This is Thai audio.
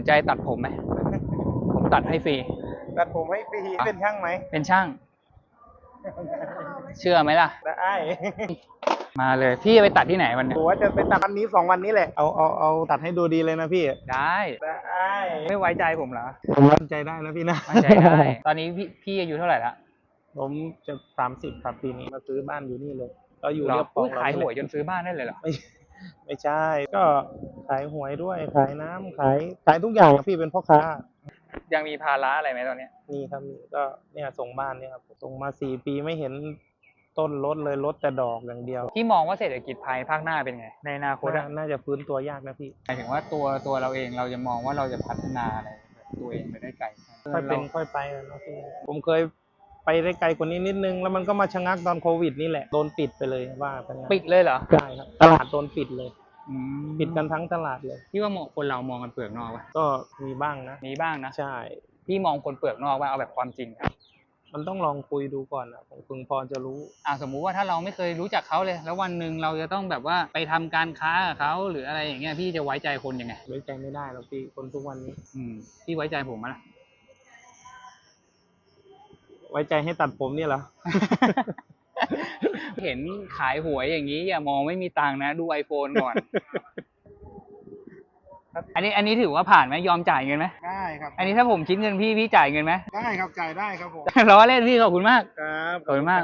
สนใจตัดผมไหม ผมตัดให้ฟรี ตัดผมให้ฟรีเป็นช่างไหม เป็นช่าง เชื่อไหมล่ะ ได้มาเลยพี่จะไปตัดที่ไหนวันนี้ผมว่าจะไปตัดวันนี้สองวันนี้แหละ เอาเอาเอาตัดให้ดูดีเลยนะพี่ ได้ ได้ไม่ไว้ใจผมเหรอ ผมมั่นใจได้นะพี่นะ มั่นใจได้ ตอนนี้พี่พี่อายุเท่าไหร่ละ ผมจะสามสิบครับปีนี้มาซื้อบ้านอยู่นี่เลย ก็อยู่เราเรียบคลองขายหวยจเรนซื้อบ้านได้เลยเหรอ ไม่ไม่ใช่ ก็ ขายหวยด้วย ขายน้ำขายขายทุกอย่างอะพี่เป็นพ่อค้า ยังมีภาระอะไรไหมตอนเนี้ยนี่ครับนี่ก็เนี่ยส่งบ้านเนี่ยครับส่งมาสี่ปีไม่เห็นต้นลดเลยลดแต่ดอกอย่างเดียวพี่มองว่าเศรษฐกิจภายภาคหน้าเป็นไง ในอนาคตน่าอะน่าจะฟื้นตัวยากนะพี่หมายถึงว่าตัวตัวเราเองเราจะมองว่าเราจะพัฒนาอะไรตัวเองไปได้ไกลค่อยเป็นค่อยไปอะเนาะพี่ผมเคยไปได้ไกลกว่านี้นิดนึง แล้วมันก็มาชะงักตอนโควิดนี่แหละโดนปิดไปเลยว่าเป็นไงปิดเลยเหรอ ใช่ครับตลาดโดนปิดเลยอืม ปิดกันทั้งตลาดเลย พี่ว่ามองคนเรามองกันเปลือกนอกปะก็มีบ้างนะมีบ้างนะใช่ พี่มองคนเปลือกนอกว่าเอาแบบความจริงครับมันต้องลองคุยดูก่อนนะผมพึงพอจะรู้อ่าสมมุติว่าถ้าเราไม่เคยรู้จักเขาเลย แล้ววันหนึ่งเราจะต้องแบบว่าไปทำการค้ากับเขาหรืออะไรอย่างเงี้ยพี่จะไว้ใจคนยังไงไว้ใจไม่ได้หรอกพี่คนทุกวันนี้ อืมพี่ไว้ใจผมไหมล่ะไว้ใจให้ตัดผมเนี่ยเหรอ เห็นขายหวยอย่างนี้อย่ามองไม่มีตังค์นะ ดู iPhone ก่อน อันนี้อันนี้ถือว่าผ่านไหมยอมจ่ายเงินไหมได้ครับอันนี้ถ้าผมคิดเงินพี่พี่จ่ายเงินไหมได้ครับจ่ายได้ครับผม ล้อเล่นพี่ขอบคุณมาก ครับ ขอบคุณมาก